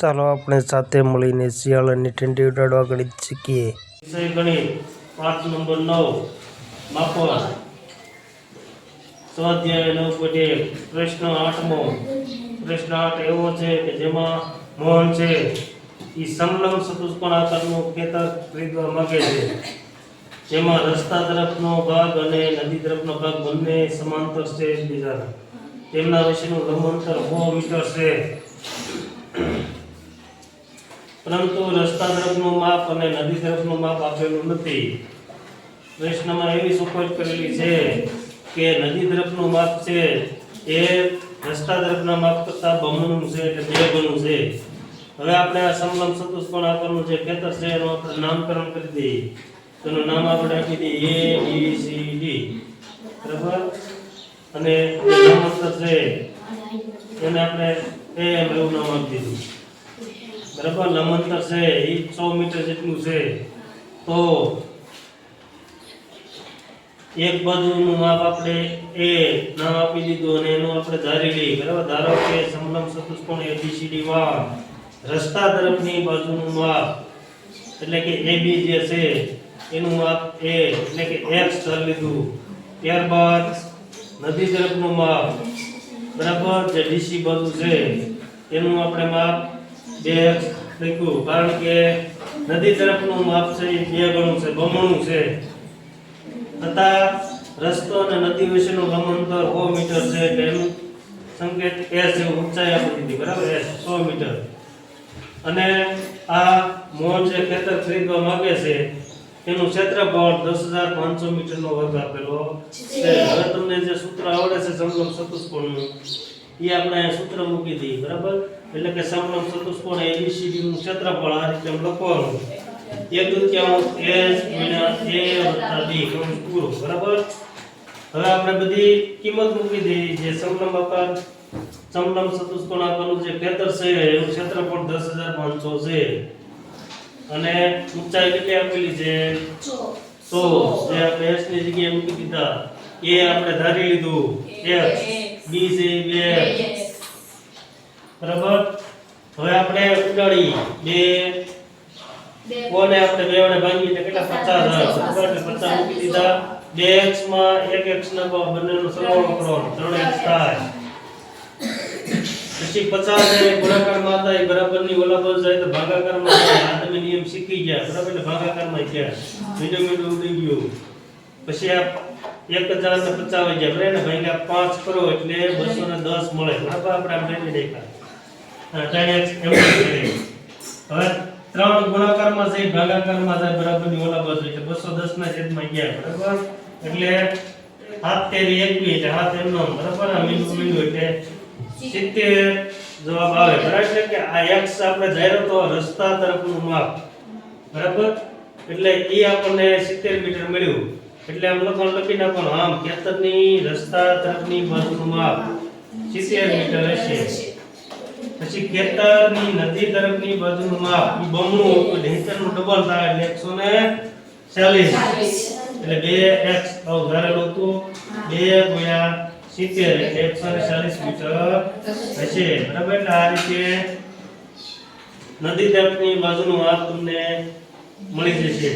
ચાલો આપણે સાથે મળીને શિયાળાની ઠંડી ઉડાડવા ગણિત શીખીએ. વિષય ગણિત, પાઠ નંબર નવ માપન સ્વાધ્યાય નવ પોઈન્ટ પ્રશ્ન આઠમો. પ્રશ્ન આઠ એવો છે કે જેમાં મોહન છે. એ સંલગ્ન ચતુષ્કોણ આકારનું ખેતર ખરીદવા માંગે છે. જેમાં રસ્તા તરફનો ભાગ અને નદી તરફનો ભાગ બંને સમાંતર છે એકબીજાના. તેમના વિશેનું લંબ અંતર સો મીટર છે. પરંતુ રસ્તા તરફનું માપ અને નદી તરફનું માપ આપેલું નથી. પ્રશ્નમાં એવી સુપોજ કરેલી છે કે નદી તરફનું માપ છે એ રસ્તા તરફના માપ કરતાં બમણું છે એટલે બે ગણું છે. હવે આપણે આ સમલંબ ચતુષ્કોણ આપવાનું છે ખેતર છે એનું આપણે નામકરણ કરી દઈએ. તેનું નામ આપણે આપી દઈએ એ બી સી ડી બરાબર? અને નામ છે એને આપણે એમ એવું નામ આપી દીધું. બરાબર? લંબાંતર છે, એ સો મીટર જેટલું છે. તો એક બાજુનું માપ આપણે એ નામ આપી દીધું અને એનું આપણે ધારી લઈએ. બરાબર? ધારો કે સમલમ ચતુષ્કોણ એબીસીડી માં રસ્તા તરફની બાજુનું માપ એટલે કે એબી જે છે, એનું માપ એ એટલે કે એક્સ ધરી લીધું. ત્યારબાદ નદી તરફનું માપ. બરાબર? જે ડીસી બાજુ છે, એનું આપણે માપ બે લખ્યું કારણ કે નદી તરફનું માપ છે એ બે ગણું છે બમણું છે. તથા રસ્તો અને નદી વિશેનું લંબાંતર સો મીટર છે એટલે એનું સંકેત એસ જેવું ઊંચાઈ આપી દીધી બરાબર? એસ સો મીટર. અને આ મોહન જે ખેતર ખરીદવા માંગે છે એનું ક્ષેત્રફળ દસ હજાર પાંચસો મીટરનો વર્ગ આપેલો છે. હવે તમને જે સૂત્ર આવડે છે સમલંબ ચતુષ્કોણનું એ આપણે સૂત્ર મૂકી દઈએ બરાબર? એટલે કે સમલંબ ચતુષ્કોણ એબીસીડી નું ક્ષેત્રફળ આ રીતે લખવાનું. એક દુત્યાંશ એસ ગુણ્યા એ કૌંસ પૂરો, બરાબર? હવે આપણે બધી કિંમત મૂકી દઈએ, જે સમલંબ આકાર સમલંબ ચતુષ્કોણ આકારનું જે ખેતર છે, એનું ક્ષેત્રફળ દસ હજાર પાંચસો છે. અને ઊંચાઈ કેટલી આપેલી છે? સો. જે આપણે એસની જગ્યાએ મૂકી દીધા. એ આપણે ધારી લીધું. એક્સ બી છે, બે. બરાબર? હવે આપણે ઉડાડી બે. કોને આપણે બે વડે ભાગીએ તો કેટલા? 50 હશે બરાબર 50 મૂકી દીધા. બે x માં એક x ના બંનેનો સરવાળો કરવાનો 3x થાય. પછી 50 ને ગુણાકારમાં હતા એ બરાબરની ઓલા પર જાય તો ભાગાકારમાં જાય આ તમે નિયમ શીખી ગયા. બરાબર એટલે ભાગાકારમાં ગયા. બીજો બીજો ઉડી ગયો. પછી આ 1050 ગયા બરાબર ભાગ્યા પાંચ કરો એટલે 210 મળે. બરાબર? આપણે આપણે દેખાય. 10x એમ કરી હવે 3 ગુણાકારમાં જાય ભાગાકારમાં જાય બરાબરની ઓલા બાજુ એટલે 210 ના છેદમાં ગયા બરાબર? એટલે 7 તેરી 21 એટલે 7 એમ બરાબર? આ મીંડું મીંડું એટલે 70 જવાબ આવે. બરાબર? એટલે કે આ x આપણે જાયરો તો રસ્તા તરફનું માપ. બરાબર? એટલે એ આપણને 70 મીટર મળ્યું. એટલે આમ લખવાનું લખી નાખવાનું. આમ ખેતરની રસ્તા તરફની બાજુનું માપ. 70 મીટર હશે. પછી ખેતરની નદી તરફની બાજુનું માપ બમણું હતું એટલે ડબલ થાય એટલે એકસો ને ચાલીસ. એટલે બે એક્સ વધારેલું હતું. બે ગુણ્યા સિત્તેર એટલે એકસો ને ચાલીસ મીટર હશે. બરાબર? એટલે આ રીતે નદી તરફની બાજુનું માપ તમને મળી જશે.